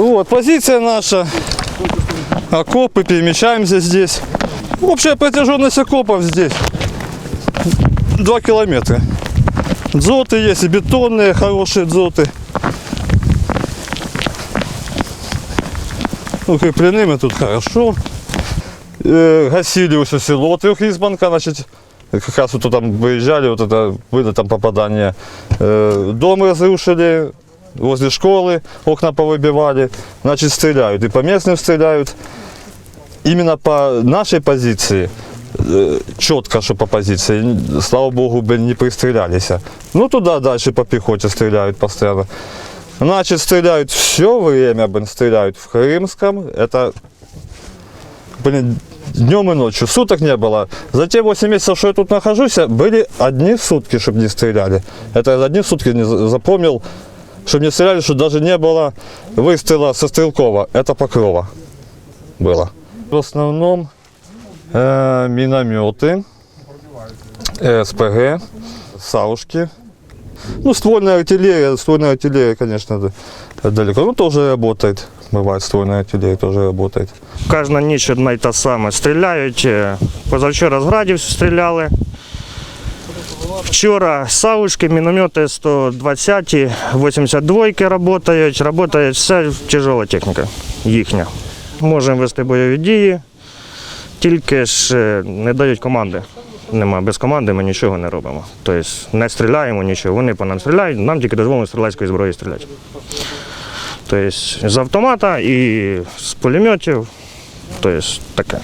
Вот, позиция наша. Окопы, перемещаемся здесь. Общая протяженность окопов здесь 2 километра. Дзоты есть и бетонные, хорошие дзоты. Укреплены мы тут хорошо. Э, гасили все село трехизбанка, значит, как раз вот там выезжали, вот это были там попадания. Э, дом разрушили, возле школы окна повыбивали, значит, стреляют. И по местным стреляют. Именно по нашей позиции, э, четко, что по позиции, слава богу, блин, не пристрелялись. Ну, туда дальше по пехоте стреляют постоянно. Значит, стреляют все время, блин, стреляют в Крымском. Это, блин, днем и ночью. Суток не было. За те 8 месяцев, что я тут нахожусь, были одни сутки, чтобы не стреляли. Это одни сутки не за- запомнил, чтобы не стреляли, что даже не было выстрела со Стрелкова. Это Покрова было. В основном э, минометы, СПГ, саушки. Ну, ствольная артиллерия, ствольная артиллерия, конечно, д- далеко. Ну, тоже работает. Бывает, ствольная артиллерия тоже работает. Кожна ніч одна й та саме. Стріляють. е, Позавчора з градів стріляли. Вчора саушки, міномети 120, 82 працюють. Працює все тяжела техніка їхня. Можемо вести бойові дії, тільки ж е, не дають команди. Нема без команди ми нічого не робимо. Тобто не стріляємо нічого. Вони по нам стріляють, нам тільки дозволено стрілецької зброї стріляти. Тобто з автомата і з пулеметів. Тобто таке.